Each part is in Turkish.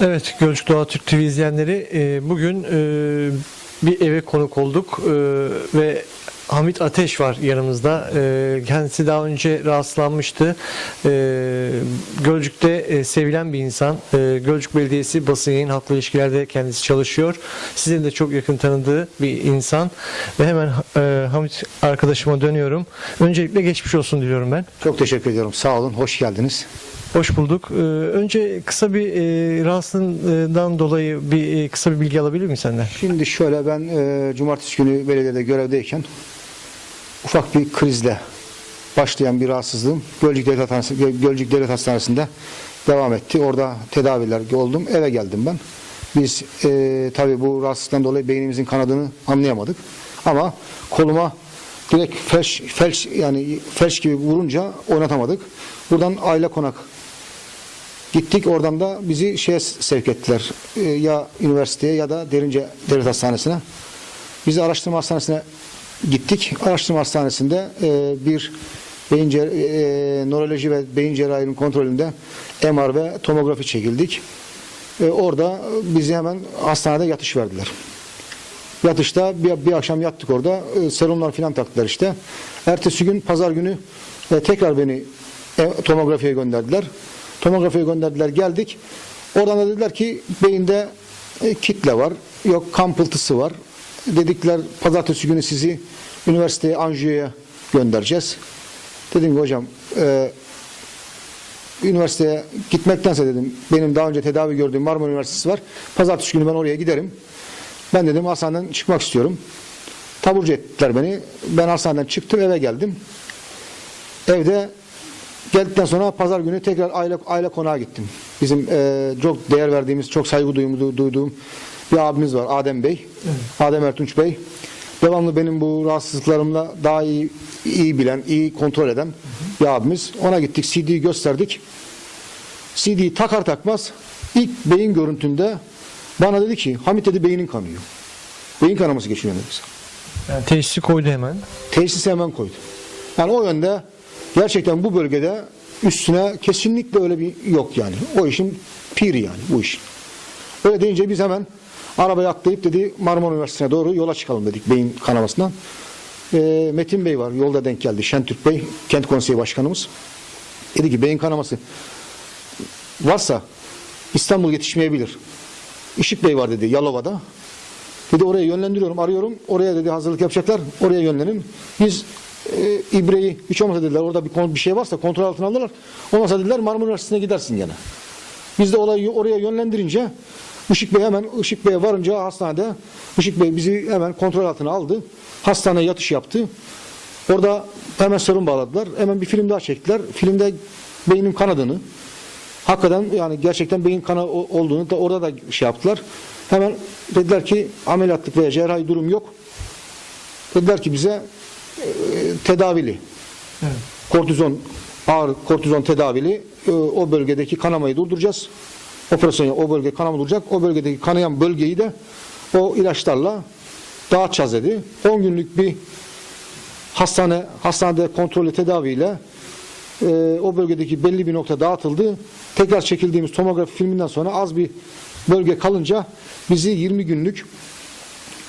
Evet, Gölcük Doğa Türk TV izleyenleri e, bugün e, bir eve konuk olduk e, ve Hamit Ateş var yanımızda. Kendisi daha önce rahatsızlanmıştı. Gölcük'te sevilen bir insan. Gölcük Belediyesi basın yayın halkla ilişkilerde kendisi çalışıyor. Sizin de çok yakın tanıdığı bir insan. Ve hemen Hamit arkadaşıma dönüyorum. Öncelikle geçmiş olsun diliyorum ben. Çok teşekkür ediyorum. Sağ olun. Hoş geldiniz. Hoş bulduk. Ee, önce kısa bir e, rahatsızlığından dolayı bir e, kısa bir bilgi alabilir miyim senden? Şimdi şöyle ben e, cumartesi günü belediyede görevdeyken ufak bir krizle başlayan bir rahatsızlığım Gölcük Devlet Hastanesi, Gö- Gölcük Devlet Hastanesi'nde devam etti. Orada tedaviler oldum. Eve geldim ben. Biz e, tabii bu rahatsızlıktan dolayı beynimizin kanadını anlayamadık. Ama koluma direkt felç, felç yani felç gibi vurunca oynatamadık. Buradan aile konak Gittik oradan da bizi şeye sevk ettiler. Ee, ya üniversiteye ya da Derince Devlet Hastanesi'ne. Bizi araştırma hastanesine gittik. Araştırma hastanesinde e, bir beyin e, nöroloji ve beyin cerrahinin kontrolünde MR ve tomografi çekildik. E, orada bizi hemen hastanede yatış verdiler. Yatışta bir, bir akşam yattık orada. E, serumlar falan taktılar işte. Ertesi gün pazar günü e, tekrar beni e, tomografiye gönderdiler. Tomografiye gönderdiler geldik. Oradan da dediler ki beyinde e, kitle var. Yok kan pıltısı var. Dedikler pazartesi günü sizi üniversiteye anjiyoya göndereceğiz. Dedim ki hocam e, üniversiteye gitmektense dedim benim daha önce tedavi gördüğüm Marmara Üniversitesi var. Pazartesi günü ben oraya giderim. Ben dedim hastaneden çıkmak istiyorum. Taburcu ettiler beni. Ben hastaneden çıktım eve geldim. Evde geldikten sonra pazar günü tekrar aile aile konağa gittim. Bizim e, çok değer verdiğimiz, çok saygı duyduğum, duyduğum bir abimiz var Adem Bey. Adem Ertunç Bey. Devamlı benim bu rahatsızlıklarımla daha iyi iyi bilen, iyi kontrol eden bir abimiz. Ona gittik, CD'yi gösterdik. CD'yi takar takmaz ilk beyin görüntünde bana dedi ki Hamit dedi beynin kanıyor. Beyin kanaması geçiyor dedi. Yani teşhisi koydu hemen. Teşhisi hemen koydu. Yani o yönde gerçekten bu bölgede üstüne kesinlikle öyle bir yok yani. O işin piri yani bu iş. Öyle deyince biz hemen arabaya atlayıp dedi Marmara Üniversitesi'ne doğru yola çıkalım dedik beyin kanamasından. Ee, Metin Bey var yolda denk geldi. Şentürk Bey kent konseyi başkanımız. Dedi ki beyin kanaması varsa İstanbul yetişmeyebilir. Işık Bey var dedi Yalova'da. Dedi oraya yönlendiriyorum, arıyorum. Oraya dedi hazırlık yapacaklar. Oraya yönlenin. Biz e, İbre'yi hiç olmasa dediler orada bir, bir şey varsa kontrol altına alırlar. Olmasa dediler Marmara Üniversitesi'ne gidersin gene. Biz de olayı oraya yönlendirince Işık Bey hemen Işık Bey'e varınca hastanede Işık Bey bizi hemen kontrol altına aldı. Hastaneye yatış yaptı. Orada hemen serum bağladılar. Hemen bir film daha çektiler. Filmde beynin kanadını hakikaten yani gerçekten beyin kanı o- olduğunu da orada da şey yaptılar. Hemen dediler ki ameliyatlık veya cerrahi durum yok. Dediler ki bize e, tedavili Evet. kortizon ağır kortizon tedavili e, o bölgedeki kanamayı durduracağız. Operasyon o bölge kanama duracak. O bölgedeki kanayan bölgeyi de o ilaçlarla dağıtacağız dedi. 10 günlük bir hastane hastanede kontrollü tedaviyle e, o bölgedeki belli bir nokta dağıtıldı. Tekrar çekildiğimiz tomografi filminden sonra az bir bölge kalınca bizi 20 günlük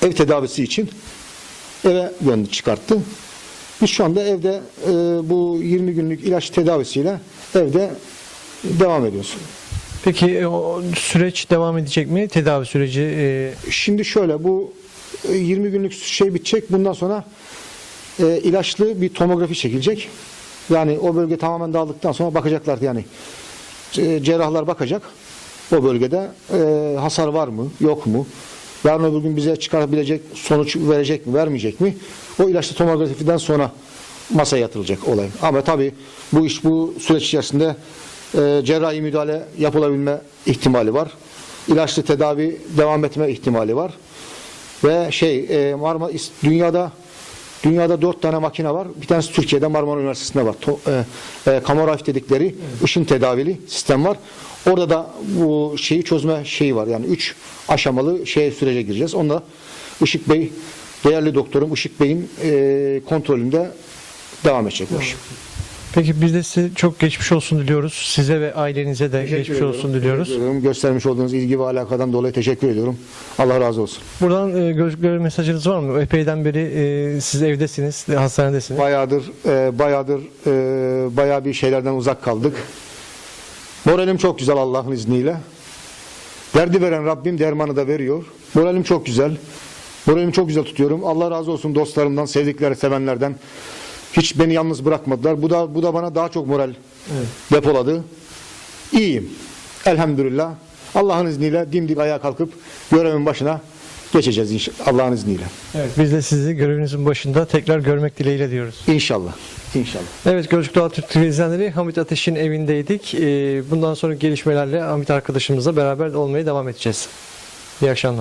ev tedavisi için eve gönderdi çıkarttı. Biz şu anda evde e, bu 20 günlük ilaç tedavisiyle evde devam ediyoruz. Peki e, o süreç devam edecek mi? Tedavi süreci e, Şimdi şöyle bu e, 20 günlük şey bitecek. Bundan sonra e, ilaçlı bir tomografi çekilecek. Yani o bölge tamamen dağıldıktan sonra bakacaklar yani. Cerrahlar bakacak. O bölgede e, hasar var mı, yok mu? Yarın öbür gün bize çıkarabilecek sonuç verecek mi, vermeyecek mi? O ilaçlı tomografiden sonra masaya yatırılacak olay. Ama tabii bu iş bu süreç içerisinde e, cerrahi müdahale yapılabilme ihtimali var. İlaçlı tedavi devam etme ihtimali var. Ve şey e, Marmara dünyada dünyada dört tane makine var. Bir tanesi Türkiye'de Marmara Üniversitesi'nde var. To, e, e, kamograf dedikleri ışın tedavili sistem var. Orada da bu şeyi çözme şeyi var. Yani üç aşamalı şey sürece gireceğiz. Onda Işık Bey, değerli doktorum Işık Bey'in e, kontrolünde devam edecek bu iş. Peki biz de size çok geçmiş olsun diliyoruz. Size ve ailenize de geçmiş ediyorum. olsun diliyoruz. Ediyorum. Göstermiş olduğunuz ilgi ve alakadan dolayı teşekkür ediyorum. Allah razı olsun. Buradan e, gözlüklere mesajınız var mı? Epeyden beri e, siz evdesiniz, hastanedesiniz. Bayağıdır, e, bayağıdır, e, bayağı bir şeylerden uzak kaldık. Moralim çok güzel Allah'ın izniyle. Derdi veren Rabbim dermanı da veriyor. Moralim çok güzel. Moralimi çok güzel tutuyorum. Allah razı olsun dostlarımdan, sevdikleri, sevenlerden. Hiç beni yalnız bırakmadılar. Bu da bu da bana daha çok moral depoladı. İyiyim. Elhamdülillah. Allah'ın izniyle dimdik ayağa kalkıp görevin başına geçeceğiz inşallah. Allah'ın izniyle. Evet, biz de sizi görevinizin başında tekrar görmek dileğiyle diyoruz. İnşallah. İnşallah. Evet, Gölcük Doğa Türk izleyenleri Hamit Ateş'in evindeydik. E, bundan sonra gelişmelerle Hamit arkadaşımızla beraber olmaya devam edeceğiz. İyi akşamlar.